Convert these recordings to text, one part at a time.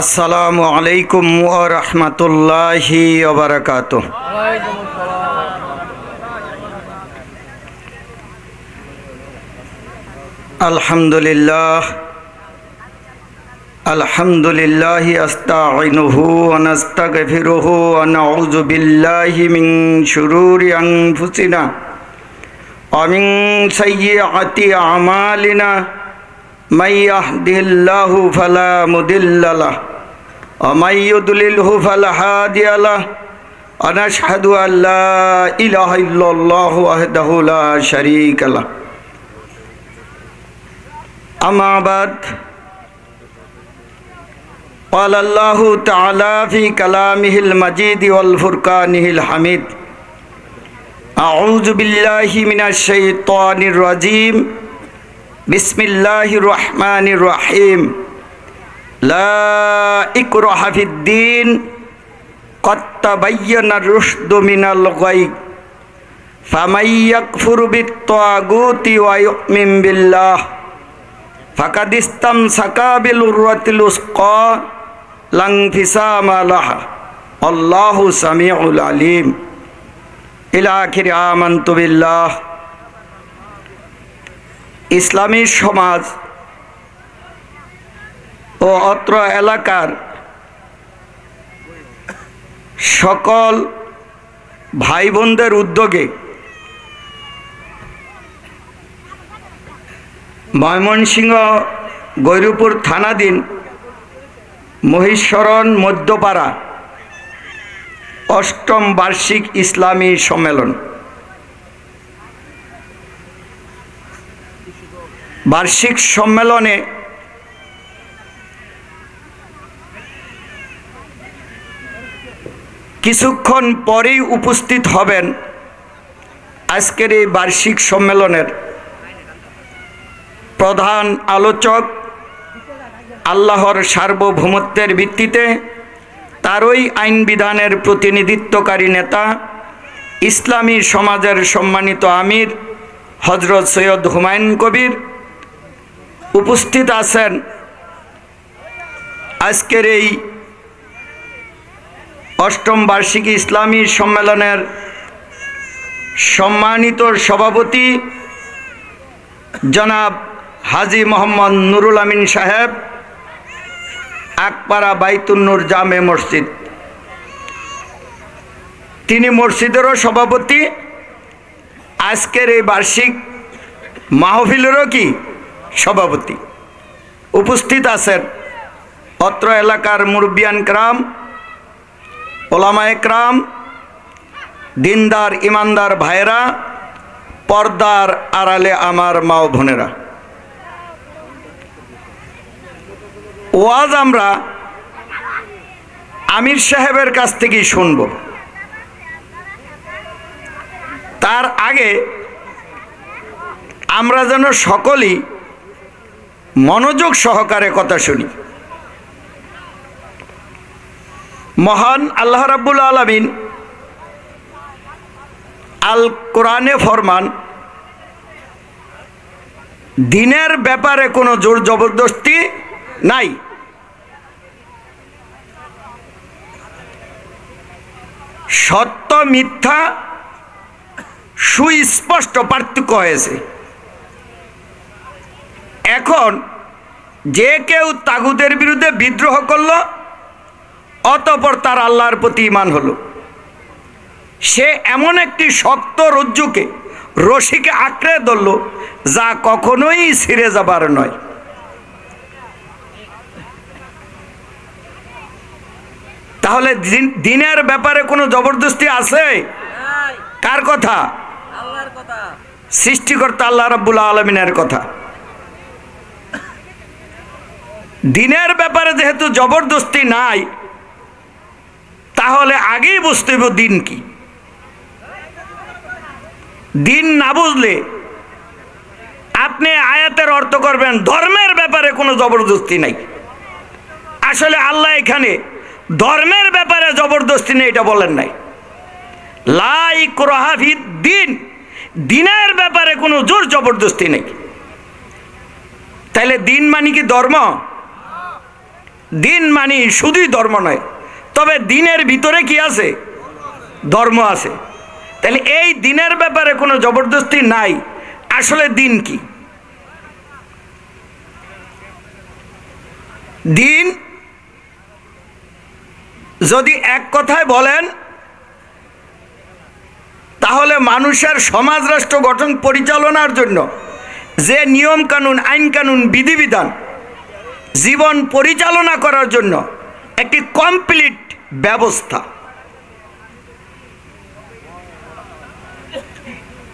আসসালামু আলাইকুম ও রহমতুল্লাহি ওবরাকাত আলহামদুলিল্লাহ আলহামদুলিল্লাহ আস্তাইনুহু ওয়া নাস্তাগফিরুহু ওয়া নাউযু বিল্লাহি মিন শুরুরি আনফুসিনা ওয়া মিন সাইয়্যাতি আমালিনা। من يهدي الله فلا مضل له ومن يضلله فلا هادي له ونشهد أن لا إله إلا الله وحده لا شريك له أما بعد قال الله تعالى في كلامه المجيد والفرقانه الحميد أعوذ بالله من الشيطان الرجيم বিসমিল্লাহ রহমান রহিম লাফিদ্দিন কত্তাবাইয়ানা রুশদু মিনাল গাইক ফামাইয়াকফুর বিত্তাগুতি ওয়া ইউমিন বিল্লাহ। ফাকাদ ইসতামসাকা বিল উরওয়াতিল উসকা লাং ফিসামা লাহা বিল্লাহ। ইসলামী সমাজ ও অত্র এলাকার সকল ভাই বোনদের উদ্যোগে ময়মনসিংহ গৈরুপুর থানাধীন মহিষরণ মধ্যপাড়া অষ্টম বার্ষিক ইসলামী সম্মেলন। বার্ষিক সম্মেলনে কিছুক্ষণ পরেই উপস্থিত হবেন আজকের এই বার্ষিক সম্মেলনের প্রধান আলোচক আল্লাহর সার্বভৌমত্বের ভিত্তিতে তারই আইন বিধানের প্রতিনিধিত্বকারী নেতা, ইসলামী সমাজের সম্মানিত আমির হজরত সৈয়দ হুমায়ুন কবির উপস্থিত আছেন আজকের এই অষ্টম বার্ষিকী ইসলামী সম্মেলনের সম্মানিত সভাপতি জনাব হাজি মোহাম্মদ নুরুল আমিন সাহেব, আকপাড়া বাইতুন্নুর জামে মসজিদ। তিনি মসজিদেরও সভাপতি। আজকের এই বার্ষিক মাহফিলেরও কি? সভাপতি। উপস্থিত আছেন অত্র এলাকার মুরব্বিয়ান ক্রাম, ওলামায় ক্রাম, দিনদার ইমানদার ভাইরা পর্দার আড়ালে আমার মা ও বোনেরা। ওয়াজ আমরা আমির সাহেবের কাছ থেকেই শুনব। তার আগে আমরা যেন সকলেই মনোযোগ সহকারে কথা শুনি। মহান আল্লাহ রাব্বুল আলমিন আল কোরআনে ফরমান, দিনের ব্যাপারে কোনো জোর জবরদস্তি নাই। সত্য মিথ্যা সুস্পষ্ট পার্থক্য হয়েছে। এখন যে কেউ তাগুদের বিরুদ্ধে বিদ্রোহ করল অতপর তার আল্লাহর প্রতি ইমান হলো। সে এমন একটি শক্ত রজ্জুকে রশিকে আঁকড়ে ধরল যা কখনোই ছিঁড়ে যাবার নয়। তাহলে দিন- দিনের ব্যাপারে কোনো জবরদস্তি আছে? কার কথা? কথা। সৃষ্টিকর্তা আল্লাহ রাব্বুল আলমিনের কথা। দিনের ব্যাপারে যেহেতু জবরদস্তি নাই, তাহলে আগেই বুঝতে হবে দিন কি। দিন না বুঝলে আপনি আয়াতের অর্থ করবেন, ধর্মের ব্যাপারে কোনো জবরদস্তি নাই। আসলে আল্লাহ এখানে ধর্মের ব্যাপারে জবরদস্তি নেই, এটা বলেন নাই। লাইক রহাফিদ দিন, দিনের ব্যাপারে কোনো জোর জবরদস্তি নেই। তাহলে দিন মানে কি ধর্ম? দিন মানি শুধুই ধর্ম নয়, তবে দিনের ভিতরে কি আছে? ধর্ম আছে। তাহলে এই দিনের ব্যাপারে কোনো জবরদস্তি নাই, আসলে দিন কি? দিন যদি এক কথায় বলেন, তাহলে মানুষের সমাজ রাষ্ট্র গঠন পরিচালনার জন্য যে নিয়ম কানুন, আইন কানুন, বিধিবিধান জীবন পরিচালনা করার জন্য একটি কমপ্লিট ব্যবস্থা।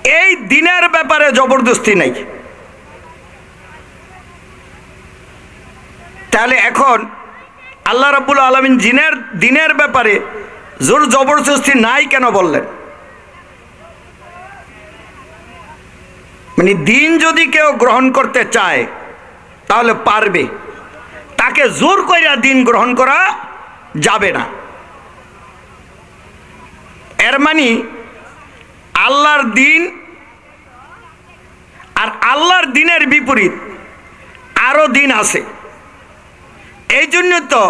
এই দিনের ব্যাপারে জবরদস্তি নেই। তাহলে এখন আল্লাহ রাবুল আলমিন জিনের, দিনের ব্যাপারে জোর জবরদস্তি নাই কেন বললেন? মানে দিন যদি কেউ গ্রহণ করতে চায়, তাহলে পারবে। তাকে জোর করিয়া দিন গ্রহণ করা যাবে না। এর মানে আল্লাহর দিন আর আল্লাহর দিনের বিপরীত আরও দিন আছে। এই জন্য তো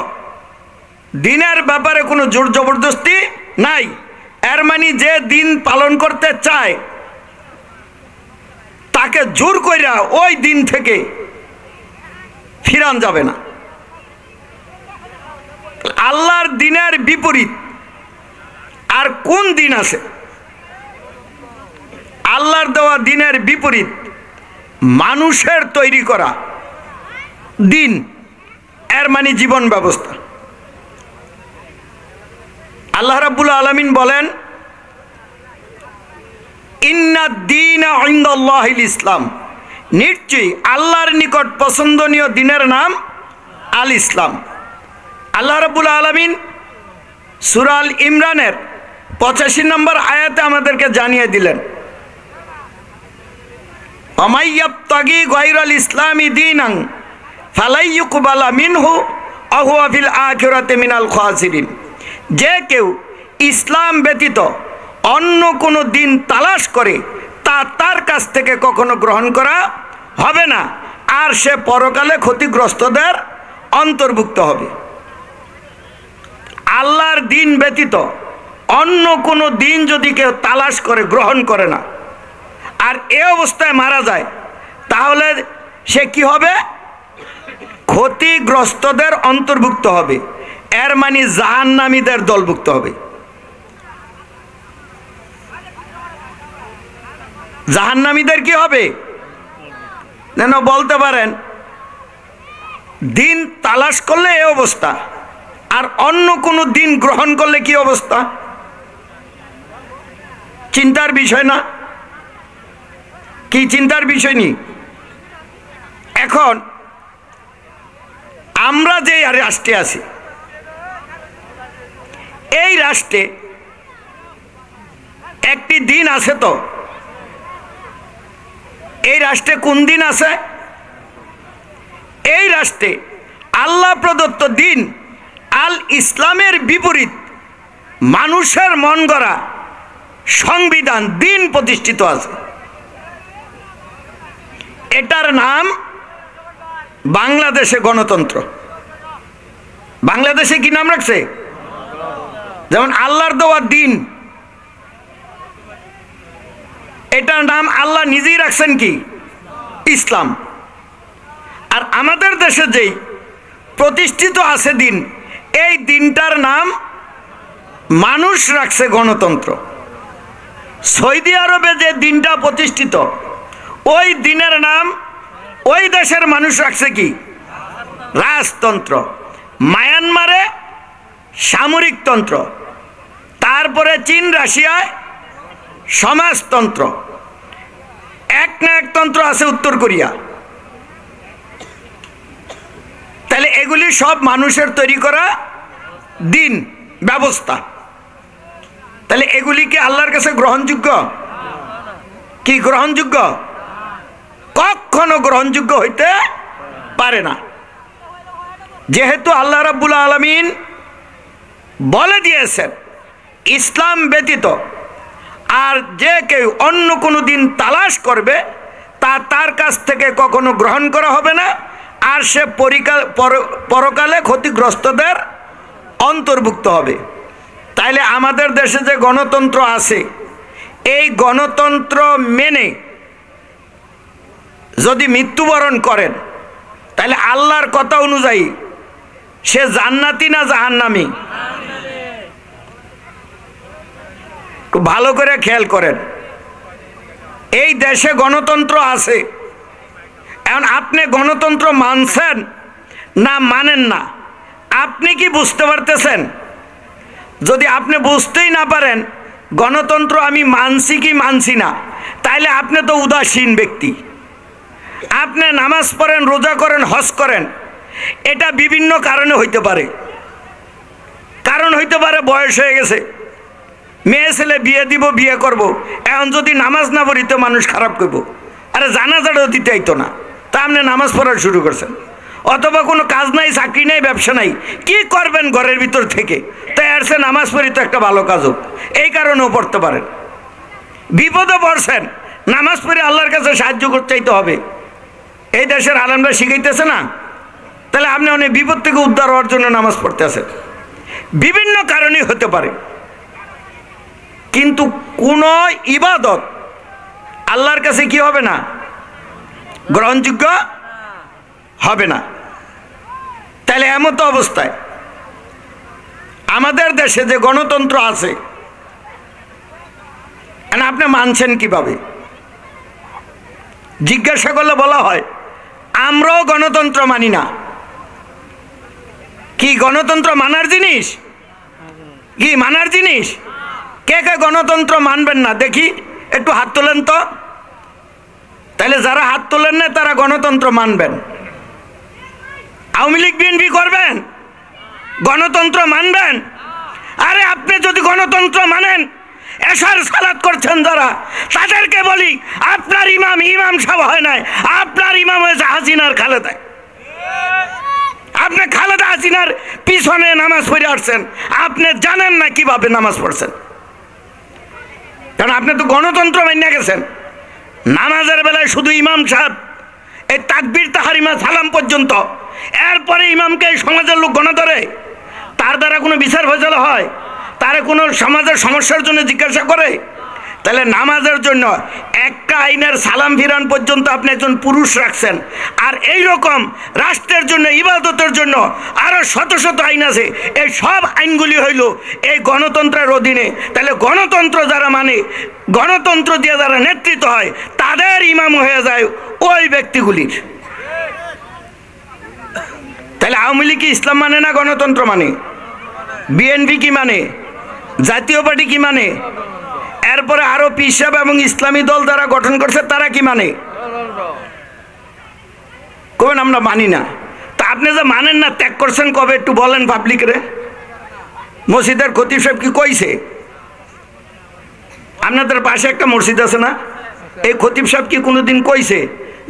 দিনের ব্যাপারে কোনো জোর জবরদস্তি নাই। এর মানে যে দিন পালন করতে চায়, তাকে জোর কইরা ওই দিন থেকে ফিরান যাবে না। আল্লাহর দিনের বিপরীত। আর কোন দিন আছে? আল্লাহর দেওয়া দিনের বিপরীত। মানুষের তৈরি করা দিন। এর মানে জীবন ব্যবস্থা। আল্লাহ রাব্বুল আলমিন বলেন ইসলাম। নিশ্চয়ই আল্লাহর নিকট পছন্দনীয় দিনের নাম আল ইসলাম আল্লাহ রাবুল আলমিন সুরাল ইমরানের পঁচাশি নম্বর আয়াতে আমাদেরকে জানিয়ে দিলেন। অমাইয়াবতাগি গৈরল ইসলামী দিনাং ফালাইয়ুকবালা মিনহু অহুয়াফিল আখিরাতে মিনাল খাসিরিন। যে কেউ ইসলাম ব্যতীত অন্য কোনো দিন তালাশ করে তা তার কাছ থেকে কখনো গ্রহণ করা হবে না, আর সে পরকালে ক্ষতিগ্রস্তদের অন্তর্ভুক্ত হবে। আল্লাহর দিন ব্যতীত অন্য কোনো দিন যদি কেউ তালাশ করে, গ্রহণ করে না, আর এ অবস্থায় মারা যায়, তাহলে সে কি হবে? ক্ষতিগ্রস্তদের অন্তর্ভুক্ত হবে। এর মানে জাহান্নামীদের দলভুক্ত হবে। জাহান্নামীদের কি হবে? যেন বলতে পারেন, দিন তালাশ করলে এ অবস্থা। আর অন্য কোনো দিন গ্রহণ করলে কি অবস্থা? চিন্তার বিষয় না? কি চিন্তার বিষয় নি? এখন আমরা যে রাষ্ট্রে আছি, এই রাষ্ট্রে একটি দিন আছে তো। এই রাষ্ট্রে কোন দিন আছে? এই রাষ্ট্রে আল্লাহ প্রদত্ত দিন আল ইসলামের বিপরীত মানুষের মন গড়া সংবিধান, দিন প্রতিষ্ঠিত আছে। এটার নাম বাংলাদেশে গণতন্ত্র। বাংলাদেশে কি নাম রাখছে? যেমন আল্লাহর দেওয়া দিন। এটার নাম আল্লাহ নিজেই রাখছেন কি? ইসলাম। আর আমাদের দেশে যেই প্রতিষ্ঠিত আছে দিন এই দিনটার নাম মানুষ রাখছে গণতন্ত্র। সৌদি আরবে যে দিনটা প্রতিষ্ঠিত, ওই দিনের নাম ওই দেশের মানুষ রাখছে কি? রাজতন্ত্র। মায়ানমারে সামরিকতন্ত্র তারপরে চীন রাশিয়ায় সমাজতন্ত্র। এক না এক তন্ত্র আছে উত্তর কোরিয়া তাহলে এগুলি সব মানুষের তৈরি করা দিন, ব্যবস্থা। তাহলে এগুলি কি আল্লাহর কাছে গ্রহণযোগ্য? কি গ্রহণযোগ্য? কখনো গ্রহণযোগ্য হইতে পারে না। যেহেতু আল্লাহ রাব্বুল আলমিন বলে দিয়েছেন, ইসলাম ব্যতীত আর যে কেউ অন্য কোনো দিন তালাশ করবে, তা তার কাছ থেকে কখনো গ্রহণ করা হবে না। আর সে পরিকাল পরকালে ক্ষতিগ্রস্তদের অন্তর্ভুক্ত হবে। তাইলে আমাদের দেশে যে গণতন্ত্র আছে, এই গণতন্ত্র মেনে যদি মৃত্যুবরণ করেন তাহলে আল্লাহর কথা অনুযায়ী সে জান্নাতি না জাহান্নামি? ভালো করে খেয়াল করেন। এই দেশে গণতন্ত্র আছে এখন আপনি গণতন্ত্র মানছেন না মানেন না? আপনি কি বুঝতে পারতেছেন? যদি আপনি বুঝতেই না পারেন গণতন্ত্র আমি মানছি কি মানছি না, তাইলে আপনি তো উদাসীন ব্যক্তি। আপনি নামাজ পড়েন, রোজা করেন, হজ করেন, এটা বিভিন্ন কারণে হইতে পারে। কারণ হইতে পারে বয়স হয়ে গেছে। মেয়ে ছেলে বিয়ে দিব, বিয়ে করব। এখন যদি নামাজ না পড়ি তো মানুষ খারাপ করব। আরে জানাজাটাও দিতে আইতো না। তা আপনি নামাজ পড়া শুরু করছেন। অথবা কোনো কাজ নাই, চাকরি নাই, ব্যবসা নাই, কি করবেন ঘরের ভিতর থেকে? তাই আর সে নামাজ পড়ি তো একটা ভালো কাজ হোক। এই কারণেও পড়তে পারেন। বিপদে পড়ছেন, নামাজ পড়ে আল্লাহর কাছে সাহায্য করতে হবে। এই দেশের আলমরা শিখাইতেছে না? তাহলে আপনি অনেক বিপদ থেকে উদ্ধার হওয়ার জন্য নামাজ পড়তে আসেন বিভিন্ন কারণেই হতে পারে। কিন্তু কোন ইবাদত আল্লাহর কাছে কি হবে না? গ্রহণযোগ্য হবে না। তাহলে এমন তো অবস্থায়। আমাদের দেশে যে গণতন্ত্র আছে আপনি মানছেন কীভাবে? জিজ্ঞাসা করলে বলা হয়, আমরাও গণতন্ত্র মানি না। কি গণতন্ত্র মানার জিনিস? কি মানার জিনিস? কে কে গণতন্ত্র মানবেন না? দেখি, একটু হাত তোলেন তো। তাহলে যারা হাত তোলেন না, তারা গণতন্ত্র মানবেন। আওয়ামী লীগ, বিএনপি করবেন? গণতন্ত্র মানবেন? আরে আপনি যদি গণতন্ত্র মানেন এসার সালাত করছেন যারা, তাদেরকে বলি, আপনার ইমাম ইমাম সব হয় নাই, আপনার ইমাম হয়েছে হাসিনার খালেদায় আপনি খালেদা হাসিনার পিছনে নামাজ পড়ে আসছেন, আপনি জানেন না কীভাবে নামাজ পড়ছেন। কারণ আপনি তো গণতন্ত্র মান্য গেছেন। নামাজের বেলায় শুধু ইমাম সাহেব, এই তাকবির তাহারিমা সালাম পর্যন্ত। এরপরে ইমামকে সমাজের লোক গণ ধরে তার দ্বারা কোনো বিচার ফেসলা হয়? তারা কোনো সমাজের সমস্যার জন্য জিজ্ঞাসা করে? তাহলে নামাজের জন্য একটা আইনের সালাম ফিরান পর্যন্ত আপনি একজন পুরুষ রাখছেন। আর এই রকম রাষ্ট্রের জন্য, ইবাদতের জন্য আরও শত শত আইন আছে। এই সব আইনগুলি হইল এই গণতন্ত্রের অধীনে। তাহলে গণতন্ত্র যারা মানে গণতন্ত্র দিয়ে যারা নেতৃত্ব হয়, তাদের ইমাম হয়ে যায় ওই ব্যক্তিগুলির। তাহলে আওয়ামী লীগ কি ইসলাম মানে না গণতন্ত্র মানে? বিএনপি কি মানে? জাতীয় পার্টি কি মানে? এরপরে আরও পিসাব এবং ইসলামী দল যারা গঠন করছে, তারা কি মানে? কবেন আমরা মানি না। তা আপনি যে মানেন না, ত্যাগ করছেন কবে, একটু বলেন পাবলিক রে। মসজিদের খতিব সাহেব কি কইছে? আপনাদের পাশে একটা মসজিদ আছে না? এই খতিব সাহেব কি কোনোদিন কইছে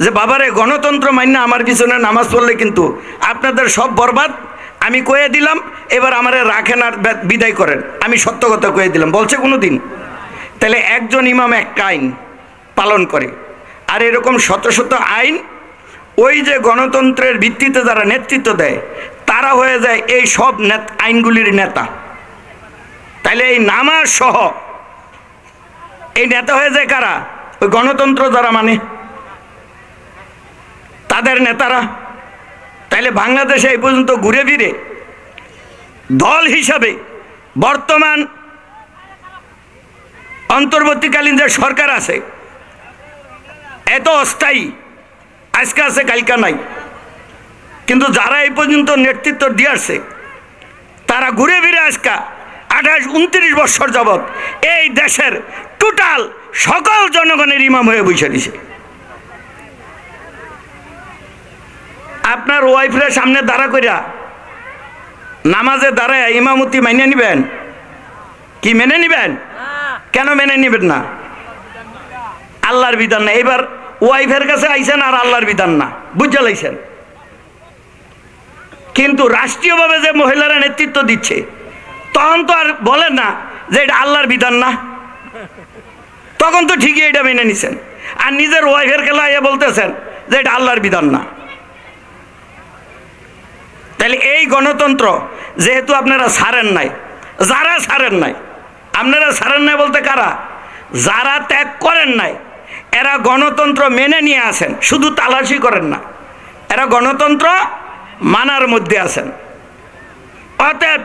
যে, বাবারে, গণতন্ত্র মান্য আমার পিছনে নামাজ পড়লে কিন্তু আপনাদের সব বরবাদ, আমি কয়ে দিলাম, এবার আমারে রাখেন আর বিদায় করেন। আমি সত্য কথা কয়ে দিলাম। বলছে কোনো দিন তাহলে একজন ইমাম একটা আইন পালন করে। আর এরকম শত শত আইন ওই যে গণতন্ত্রের ভিত্তিতে যারা নেতৃত্ব দেয়, তারা হয়ে যায় এই সব আইনগুলির নেতা। তাহলে এই নামাজ সহ এই নেতা হয়ে যায় কারা? ওই গণতন্ত্র যারা মানে। তাদের নেতারা। তাইলে বাংলাদেশে এই পর্যন্ত ঘুরে ফিরে দল হিসাবে বর্তমান অন্তর্বর্তীকালীন যে সরকার আছে, এত অস্থায়ী, আজকে আছে, কালকা নাই। কিন্তু যারা এই পর্যন্ত নেতৃত্ব দিয়ে আসছে, তারা ঘুরে ফিরে আজকা আঠাশ, উনত্রিশ বছর যাবৎ এই দেশের টোটাল সকল জনগণের ইমাম হয়ে বসে দিছে আপনার ওয়াইফের সামনে দাঁড়া কইরা নামাজে দাঁড়ায় ইমামতি মেনে নিবেন কি মেনে নিবেন? কেন মেনে নিবেন না? আল্লাহর বিধান না। এবার ওয়াইফের কাছে আইছেন আর আল্লাহর বিধান না। বুঝতে লাইছেন? কিন্তু রাষ্ট্রীয়ভাবে যে মহিলারা নেতৃত্ব দিচ্ছে, তখন তো আর বলেন না যে এটা আল্লাহর বিধান না। তখন তো ঠিকই এটা মেনে নিছেন। আর নিজের ওয়াইফের খেলা ইয়ে বলতেছেন যে এটা আল্লাহর বিধান না। তাহলে এই গণতন্ত্র যেহেতু আপনারা ছাড়েন নাই, যারা ছাড়েন নাই আপনারা ছাড়েন নাই বলতে কারা? যারা ত্যাগ করেন নাই, এরা গণতন্ত্র মেনে নিয়ে আসেন শুধু তালাশি করেন না, এরা গণতন্ত্র মানার মধ্যে আছেন। অতএব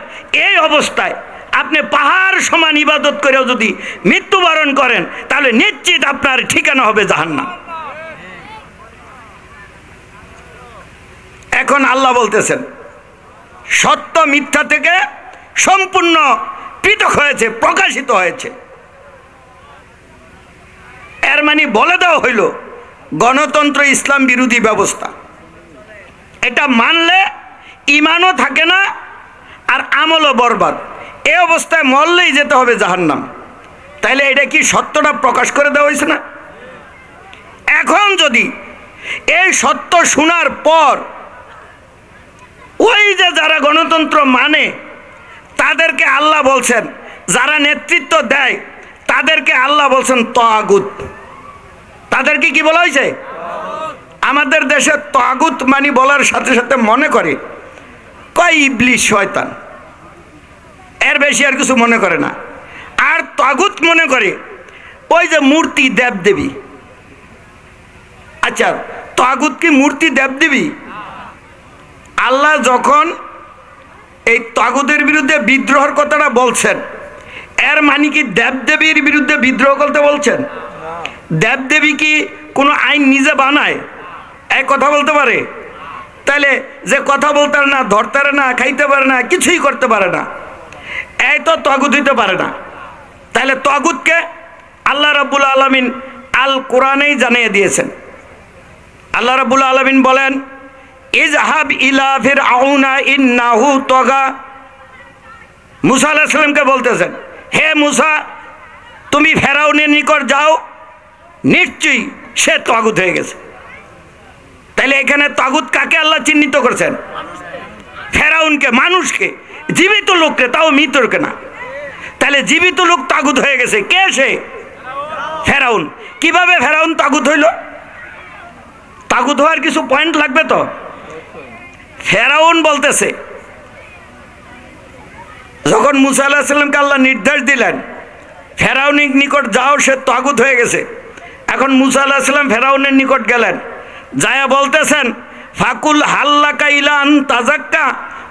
এই অবস্থায় আপনি পাহাড় সমান ইবাদত করেও যদি মৃত্যুবরণ করেন, তাহলে নিশ্চিত আপনার ঠিকানা হবে জাহান্নাম। এখন আল্লাহ বলতেছেন, সত্য মিথ্যা থেকে সম্পূর্ণ পৃথক হয়েছে, প্রকাশিত হয়েছে। এর মানে বলে দেওয়া হইল, গণতন্ত্র ইসলাম বিরোধী ব্যবস্থা। এটা মানলে ইমানও থাকে না, আর আমলও বরবাদ। এ অবস্থায় মরলেই যেতে হবে জাহান্নাম। তাইলে এটা কি সত্যটা প্রকাশ করে দেওয়া হয়েছে না? এখন যদি এই সত্য শোনার পর ওই যে যারা গণতন্ত্র মানে তাদেরকে আল্লাহ বলছেন, যারা নেতৃত্ব দেয়, তাদেরকে আল্লাহ বলছেন তাগুত। তাদেরকে কি বলা হয়েছে? আমাদের দেশে তাগুত মানি বলার সাথে সাথে মনে করে। কয় ইবলিশ শয়তান? এর বেশি আর কিছু মনে করে না। আর তাগুত মনে করে, ওই যে মূর্তি দেবদেবী। আচ্ছা তাগুত কি মূর্তি দেবদেবী? আল্লাহ যখন এই তাগুদের বিরুদ্ধে বিদ্রোহের কথাটা বলছেন। এর মানে কি দেবদেবীর বিরুদ্ধে বিদ্রোহ করতে বলছেন? দেবদেবী কি কোনো আইন নিজে বানায়? এক কথা বলতে পারে? তাহলে যে কথা বলতে না, ধরতে না, খাইতে পারে না, কিছুই করতে পারে না। এই তো তগুত হইতে পারে না। তাহলে তগুতকে আল্লাহ রাব্বুল আলমিন আল কোরআনেই জানিয়ে দিয়েছেন। আল্লাহ রাব্বুল আলমিন বলেন ইজহাব ইলা ফির আউনা ইন্নাহু তগা। মুসা সাল্লামকে বলতেছেন, হে মুসা, তুমি ফেরাউনের নিকট যাও, নিশ্চয়ই সে তাগুত হয়ে গেছে। তাইলে এখানে তাগুত কাকে আল্লাহ চিহ্নিত করছেন? ফেরাউনকে, মানুষকে, জীবিত লোককে, তাও মৃতরকে না। তাহলে জীবিত লোক তাগুত হয়ে গেছে, কে সে? ফেরাউন। কীভাবে ফেরাউন তাগুত হইল? তাগুত হওয়ার কিছু পয়েন্ট লাগবে তো? ফেরাউন বলতেছে, যখন মুসা আল্লাহ সাল্লামকে আল্লাহ নির্দেশ দিলেন ফেরাউনিক নিকট যাও, সে তাগুত হয়ে গেছে। এখন মুসা আল্লাহ সাল্লাম ফেরাউনের নিকট গেলেন। যায়া বলতেছেন, ফাকুল হাল্লা কাইলা আন তাজাক্কা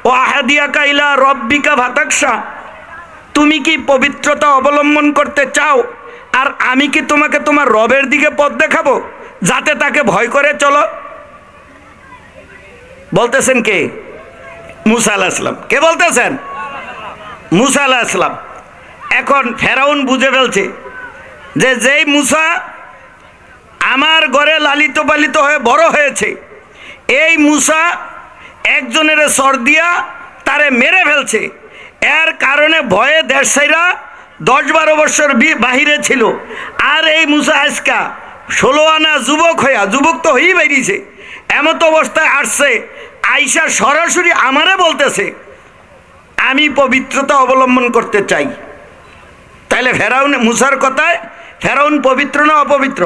ও আহাদিয়া কাইলা রব্বিকা ভাতাকসা তুমি কি পবিত্রতা অবলম্বন করতে চাও? আর আমি কি তোমাকে তোমার রবের দিকে পথ দেখাবো? যাতে তাকে ভয় করে চলো। বলতেছেন কে? মুসা আল্লাহ আসলাম কে বলতেছেন? মুসা আল্লাহ আসলাম এখন ফেরাউন বুঝে ফেলছে যে যেই মুসা আমার ঘরে লালিত পালিত হয়ে বড় হয়েছে, এই মুসা একজনের সর দিয়া তারে মেরে ফেলছে। এর কারণে ভয়ে দেশ দেশাইরা দশ বারো বছর বাহিরে ছিল। আর এই মুসা আজকা ষোলো আনা যুবক হইয়া, যুবক তো হয়েই বেরিয়েছে। এমত অবস্থায় আসছে, আইসা সরাসরি আমারে বলতেছে, আমি পবিত্রতা অবলম্বন করতে চাই। তাহলে ফেরাউন, মুসার কথায়, ফেরাউন পবিত্র না অপবিত্র?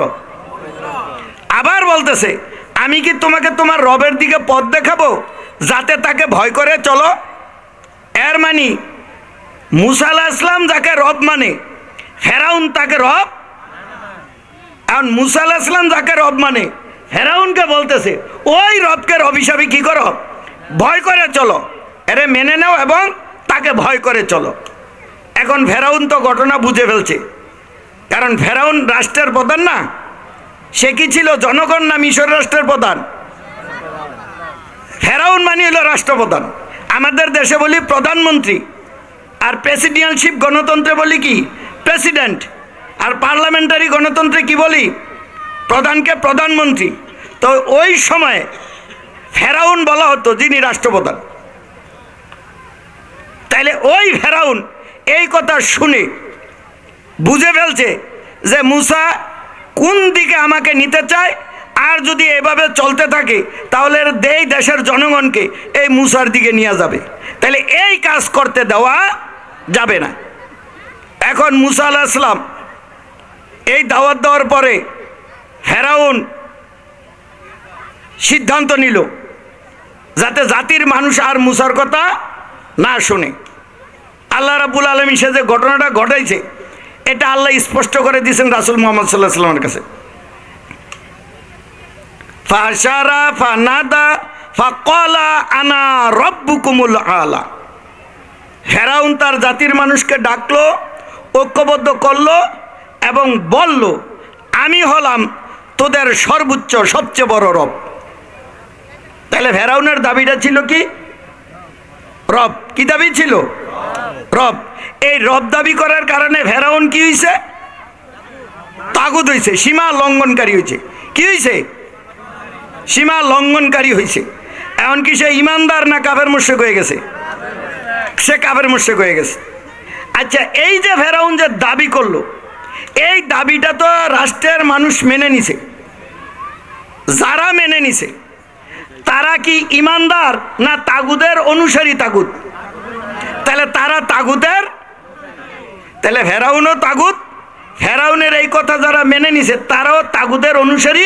আবার বলতেছে, আমি কি তোমাকে তোমার রবের দিকে পথ দেখাবো, যাতে তাকে ভয় করে? চলো। এর মানি, মুসা আলাহ ইসলাম যাকে রব মানে ফেরাউন তাকে রব? এখন মুসা আলাহ ইসলাম যাকে রব মানে ফেরাউনকে বলতেছে, ওই রবকে রব হিসাবে কি করো? ভয় করে চলো। এরে মেনে নাও এবং তাকে ভয় করে চলো। এখন ফেরাউন তো ঘটনা বুঝে ফেলছে। কারণ ফেরাউন রাষ্ট্রের প্রধান না, সে কি ছিল? জনগণ না মিশর রাষ্ট্রের প্রধান? ফেরাউন মানে হলো রাষ্ট্রপ্রধান। আমাদের দেশে বলি প্রধানমন্ত্রী, আর প্রেসিডেন্টশিপ গণতন্ত্রে বলি কি? প্রেসিডেন্ট। আর পার্লামেন্টারি গণতন্ত্রে কি বলি? প্রধানকে প্রধানমন্ত্রী। তো ওই সময় ফেরাউন বলা হতো যিনি রাষ্ট্রপ্রধান। তাইলে ওই ফেরাউন এই কথা শুনে বুঝে ফেলছে যে মুসা কোন দিকে আমাকে নিতে চায়, আর যদি এভাবে চলতে থাকে, তাহলে দেই দেশের জনগণকে এই মুসার দিকে নিয়ে যাবে। তাহলে এই কাজ করতে দেওয়া যাবে না। এখন মুসা আলাহ এই দাওয়াত দেওয়ার পরে ফেরাউন সিদ্ধান্ত নিল যাতে জাতির মানুষ আর মুসার কথা না শোনে। আল্লাহ রাবুল আলমী সে যে ঘটনাটা ঘটাইছে, এটা আল্লাহ স্পষ্ট করে দিয়েছেন রাসুল মোহাম্মদ সাল্লাহ সাল্লামের কাছে। ফাশারা ফানাদা ফাকলা আনা রব্বুকুমুল আলা। ফেরাউন তার জাতির মানুষকে ডাকলো, ঐক্যবদ্ধ করল এবং বলল, আমি হলাম তোদের সর্বোচ্চ, সবচেয়ে বড় রব। তাহলে ফেরাউনের দাবিটা ছিল কি? রব। কি দাবি ছিল? রব। এই রব দাবি করার কারণে ফেরাউন কি হয়েছে তাগুদ হয়েছে সীমা লঙ্ঘনকারী হয়েছে কি হয়েছে সীমা লঙ্ঘনকারী হয়েছে এমনকি সে ইমানদার না কাফের মুশেক হয়ে গেছে। সে কাফের মুশেক হয়ে গেছে। আচ্ছা এই যে ফেরাউন যে দাবি করল, এই দাবিটা তো রাষ্ট্রের মানুষ মেনে নিছে। যারা মেনে নিছে, তারা কি ইমানদার না তাগুদের অনুসারী তাগুদ তাহলে তারা তাগুদের তাহলে ফেরাউনও তাগুদ ফেরাউনের এই কথা যারা মেনে নিছে, তারাও তাগুদের অনুসারী?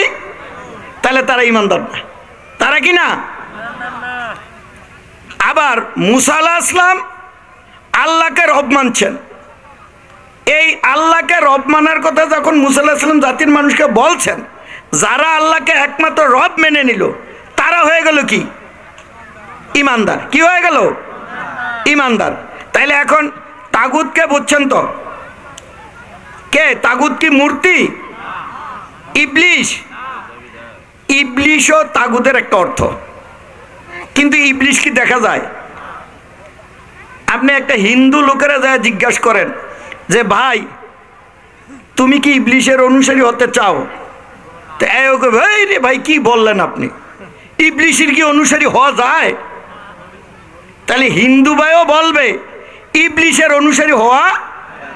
তাহলে তারা ইমানদার না। তারা কি না? আবার মুসা আলাহ আসলাম আল্লাহকে রব মানছেন। এই আল্লাহকে রব মানার কথা যখন মুসা আলাহ আসলাম জাতির মানুষকে বলছেন যারা আল্লাহকে একমাত্র রব মেনে নিল, তারা হয়ে গেল কি? ইমানদার। কি হয়ে গেল? ইমানদার। তাইলে এখন তাগুদকে বুঝছেন তো? কে? তাগুদ কি মূর্তি? ইবলিশ। ইবলিশও তাগুদের একটা অর্থ। কিন্তু ইবলিশ কি দেখা যায়? আপনি একটা হিন্দু লোকেরা যা জিজ্ঞাসা করেন যে, ভাই, তুমি কি ইবলিশের অনুসারী হতে চাও? ভাই রে ভাই, কি বললেন আপনি? ইবলিশের কি অনুসারী হওয়া যায়? তাহলে হিন্দু ভাইও বলবে ইবলিশের অনুসারী হওয়া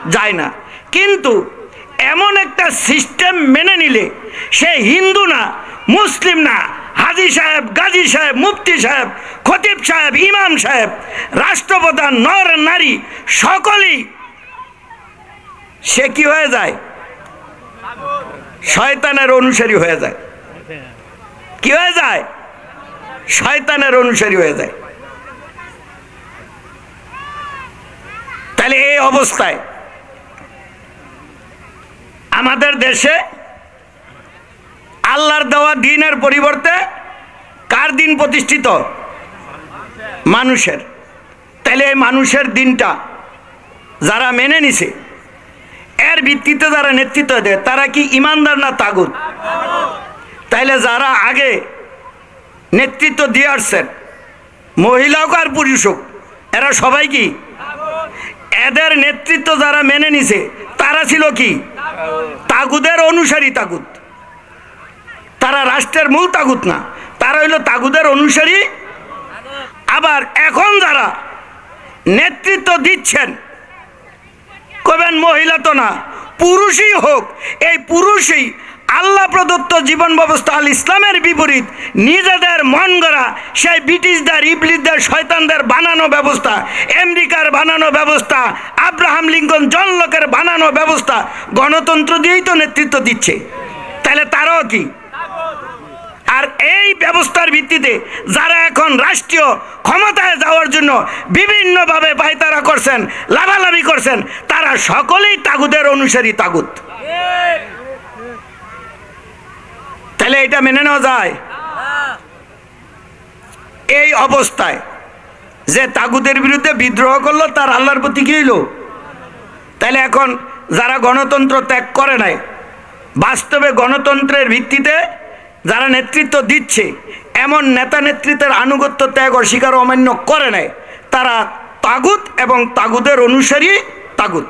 যায় না। কিন্তু এমন একটা সিস্টেম মেনে নিলে, সে হিন্দু না, মুসলিম না, হাজি সাহেব, গাজী সাহেব, মুফতি সাহেব, খতিব সাহেব, ইমাম সাহেব, রাষ্ট্রপ্রধান, নর নারী, সকলেই সে কি হয়ে যায়? শয়তানের অনুসারী হয়ে যায়। কি হয়ে যায়? শয়তানের অনুসারী হয়ে যায়। তাহলে এই অবস্থায় আমাদের দেশে আল্লাহর দেওয়া দিনের পরিবর্তে কার দিন প্রতিষ্ঠিত? মানুষের। তাহলে এই মানুষের দিনটা যারা মেনে নিছে এর ভিত্তিতে যারা নেতৃত্ব দেয়, তারা কি ইমানদার না তাগুদ তাইলে যারা আগে নেতৃত্ব দিয়ে আসছেন মহিলা হোক আর পুরুষ হোক, এরা সবাই কি? এদের নেতৃত্ব যারা মেনে নিছে, তারা ছিল কি? তাগুদের অনুসারী তাগুদ তারা রাষ্ট্রের মূল তাগুদ না, তারা হইল তাগুদের অনুসারী। আবার এখন যারা নেতৃত্ব দিচ্ছেন কবেন মহিলা তো না, পুরুষই হোক, এই পুরুষই আল্লাহ প্রদত্ত জীবন ব্যবস্থা আল ইসলামের বিপরীত, নিজেদের মন গড়া, সেই ব্রিটিশদের, ইবলিশদের, শয়তানদের বানানো ব্যবস্থা, আমেরিকার বানানো ব্যবস্থা, আব্রাহাম লিঙ্কন জন লোকের বানানো ব্যবস্থা গণতন্ত্র দিয়েই তো নেতৃত্ব দিচ্ছে। তাহলে তারাও কি? আর এই ব্যবস্থার ভিত্তিতে যারা এখন রাষ্ট্রীয় ক্ষমতায় যাওয়ার জন্য বিভিন্নভাবে পায়তারা করছেন, লাভালাভি করছেন, তারা সকলেই তাগুদের অনুসারী তাগুদ তাহলে এটা মেনে নেওয়া যায়? এই অবস্থায় যে তাগুদের বিরুদ্ধে বিদ্রোহ করল, তার আল্লাহর প্রতি কি হইল? তাহলে এখন যারা গণতন্ত্র ত্যাগ করে নাই, বাস্তবে গণতন্ত্রের ভিত্তিতে যারা নেতৃত্ব দিচ্ছে, এমন নেতা নেতৃত্বের আনুগত্য ত্যাগ অস্বীকার অমান্য করে নাই, তারা তাগুদ এবং তাগুদের অনুসারী তাগুদ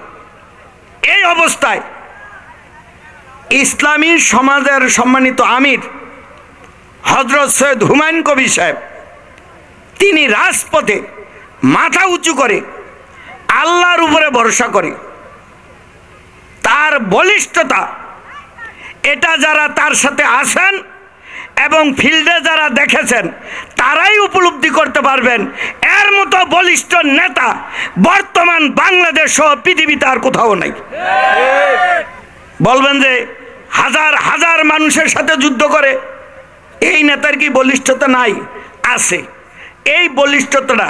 এই অবস্থায় ইসলামী সমাজের সম্মানিত আমির হজরত সৈয়দ হুমায়ুন কবির সাহেব, তিনি রাজপথে মাথা উঁচু করে আল্লাহর উপরে ভরসা করে, তার বলিষ্ঠতা, এটা যারা তার সাথে আসেন এবং ফিল্ডে যারা দেখেছেন, তারাই উপলব্ধি করতে পারবেন। এর মতো বলিষ্ঠ নেতা বর্তমান বাংলাদেশ সহ পৃথিবীতে আর কোথাও নাই। বলবেন যে হাজার হাজার মানুষের সাথে যুদ্ধ করে, এই নেতার কি বলিষ্ঠতা নাই? আছে। এই বলিষ্ঠতাটা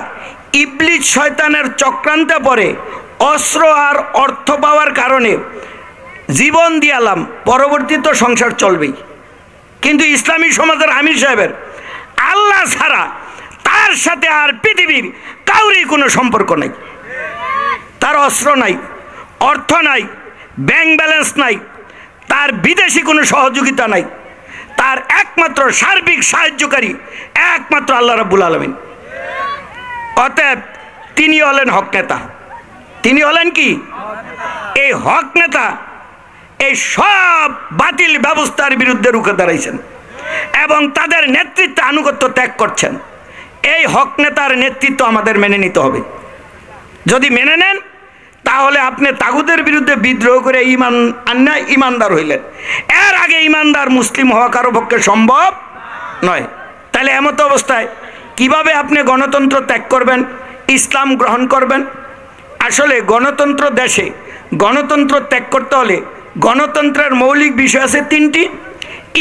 ইবলিজ শয়তানের চক্রান্তে পরে অস্ত্র আর অর্থ পাওয়ার কারণে জীবন দিয়ালাম পরবর্তী তো সংসার চলবেই। কিন্তু ইসলামী সমাজের আমির সাহেবের আল্লাহ ছাড়া তার সাথে আর পৃথিবীর কাউরই কোনো সম্পর্ক নাই। তার অস্ত্র নাই, অর্থ নাই ব্যাংক ব্যালেন্স নাই, তার বিদেশি কোনো সহযোগিতা নাই, তার একমাত্র সার্বিক সাহায্যকারী একমাত্র আল্লাহ রাব্বুল আলমিন। অতএব তিনি হলেন হক নেতা। তিনি হলেন কি? এই হক নেতা এই সব বাতিল ব্যবস্থার বিরুদ্ধে রুখে দাঁড়াইছেন এবং তাদের নেতৃত্বে আনুগত্য ত্যাগ করছেন। এই হক নেতার নেতৃত্ব আমাদের মেনে নিতে হবে। যদি মেনে নেন, তাহলে আপনি তাগুদের বিরুদ্ধে বিদ্রোহ করে ইমান আন্না ইমানদার হইলেন। এর আগে ইমানদার মুসলিম হওয়া কারও পক্ষে সম্ভব নয়। তাহলে এমত অবস্থায় কীভাবে আপনি গণতন্ত্র ত্যাগ করবেন, ইসলাম গ্রহণ করবেন? আসলে গণতন্ত্র দেশে গণতন্ত্র ত্যাগ করতে হলে গণতন্ত্রের মৌলিক বিষয় আছে তিনটি,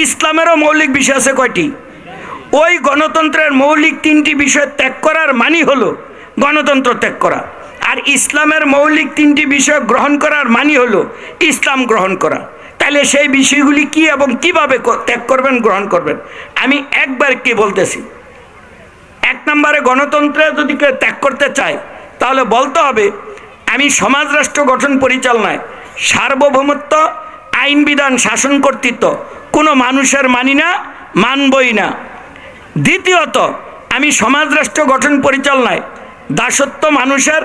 ইসলামেরও মৌলিক বিষয় আছে কয়টি? ওই গণতন্ত্রের মৌলিক তিনটি বিষয় ত্যাগ করার মানি হলো গণতন্ত্র ত্যাগ করা। আর ইসলামের মৌলিক তিনটি বিষয় গ্রহণ করার মানি হলো ইসলাম গ্রহণ করা। তাহলে সেই বিষয়গুলি কি এবং কীভাবে ত্যাগ করবেন, গ্রহণ করবেন? আমি একবার কি বলতেছি। এক নম্বরে গণতন্ত্র যদি কেউ ত্যাগ করতে চায়, তাহলে বলতে হবে, আমি সমাজ রাষ্ট্র গঠন পরিচালনায় সার্বভৌমত্ব আইন বিধান শাসন কর্তৃত্ব। কোনো মানুষের মানি না, মানবই না। দ্বিতীয়ত, আমি সমাজ রাষ্ট্র গঠন পরিচালনায় দাসত্ব মানুষের,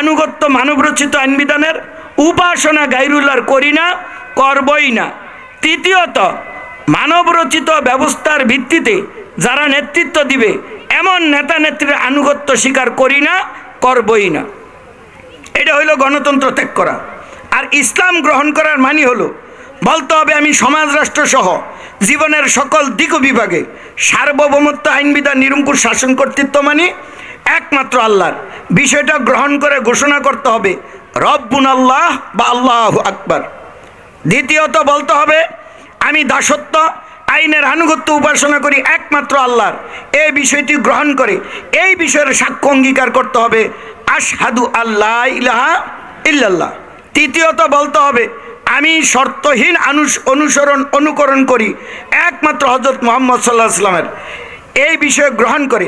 আনুগত্য মানবরচিত আইন বিধানের উপাসনা গাইরুল্লার করি না, করবই না। তৃতীয়ত, মানবরচিত ব্যবস্থার ভিত্তিতে যারা নেতৃত্ব দিবে, এমন নেতা নেত্রীর আনুগত্য স্বীকার করি না, করবই না। এটা হইল গণতন্ত্র ত্যাগ করা। আর ইসলাম গ্রহণ করার মানি হলো, বলতে হবে আমি সমাজ রাষ্ট্র সহ জীবনের সকল দিক বিভাগে সার্বভৌমত্ব, আইনবিধান, নিরঙ্কুশ শাসন কর্তৃত্ব মানি একমাত্র আল্লাহর। বিষয়টা গ্রহণ করে ঘোষণা করতে হবে, রব্বুন আল্লাহ বা আল্লাহ আকবার। দ্বিতীয়ত বলতে হবে, আমি দাসত্ব, আইনের আনুগত্য উপাসনা করি একমাত্র আল্লাহর। এই বিষয়টি গ্রহণ করে এই বিষয়ের সাক্ষ্য অঙ্গীকার করতে হবে, আশহাদু আল্লাহ ইলাহা ইল্লাল্লাহ। তৃতীয়ত বলতে হবে, আমি শর্তহীন অনুসরণ, অনুকরণ করি। একমাত্র হজরত মোহাম্মদ সাল্লাহ আসলামের এই বিষয় গ্রহণ করে,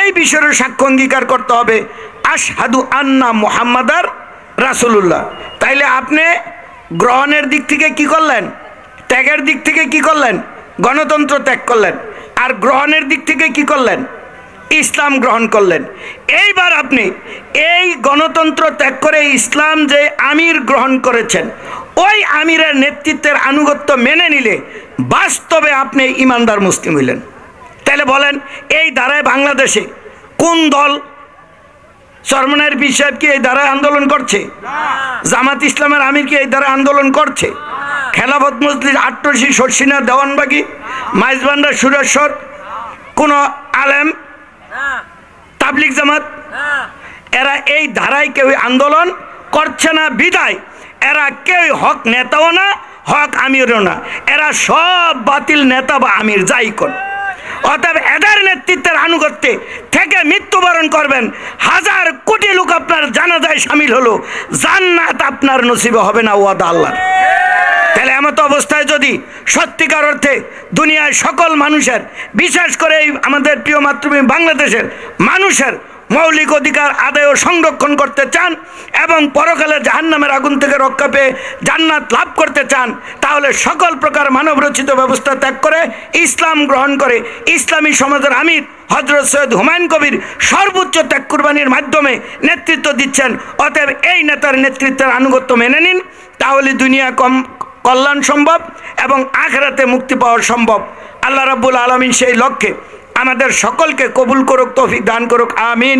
এই বিষয়ের সাক্ষ্য অঙ্গীকার করতে হবে, আশহাদু আন্না মুহাম্মাদার রাসূলুল্লাহ। তাইলে আপনি গ্রহণের দিক থেকে কি করলেন? ত্যাগের দিক থেকে কি করলেন? গণতন্ত্র ত্যাগ করলেন। আর গ্রহণের দিক থেকে কি করলেন? ইসলাম গ্রহণ করলেন। এইবার আপনি এই গণতন্ত্র ত্যাগ করে ইসলাম যে আমির গ্রহণ করেছেন ওই আমিরের নেতৃত্বের আনুগত্য মেনে নিলে বাস্তবে আপনি ইমানদার মুসলিম হইলেন। তাহলে বলেন এই ধারায় বাংলাদেশে কোন দল চরমনের পীর সাহেব কি এই দ্বারা আন্দোলন করছে? জামাত ইসলামের আমির কি এই দ্বারা আন্দোলন করছে? খেলাফত মজলিস আট্টসি শর্ষিনা দেওয়ানবাগি মাইজবান্ডার সুরেশ্বর কোন আলেম তাবলিক জামাত এরা এই ধারায় কেউ আন্দোলন করছে না বিদায়। এরা কেউ হক নেতাও না হক আমিরও না। এরা সব বাতিল নেতা বা আমির যাই কোন অতএব এদের নেতৃত্বের আনুগত্যে থেকে মৃত্যুবরণ করবেন। হাজার কোটি লোক আপনার জানাজায় সামিল হলো। জান্নাত আপনার নসিবে হবে না ওয়াদা আল্লাহ তাহলে এমত অবস্থায় যদি সত্যিকার অর্থে দুনিয়ার সকল মানুষের, বিশেষ করে এই আমাদের প্রিয় মাতৃভূমি বাংলাদেশের মানুষের মৌলিক অধিকার আদায় ও সংরক্ষণ করতে চান এবং পরকালে জাহান্নামের আগুন থেকে রক্ষা পেয়ে জান্নাত লাভ করতে চান, তাহলে সকল প্রকার মানবরচিত ব্যবস্থা ত্যাগ করে ইসলাম গ্রহণ করে ইসলামী সমাজের আমির হজরত সৈয়দ হুমায়ুন কবির সর্বোচ্চ ত্যাগ কুরবানির মাধ্যমে নেতৃত্ব দিচ্ছেন। অতএব এই নেতার নেতৃত্বের আনুগত্য মেনে নিন, তাহলে দুনিয়া কম কল্যাণ সম্ভব এবং আখরাতে মুক্তি পাওয়া সম্ভব। আল্লাহ রাবুল আলমিন সেই লক্ষ্যে আমাদের সকলকে কবুল করুক, তৌফিক দান করুক, আমিন।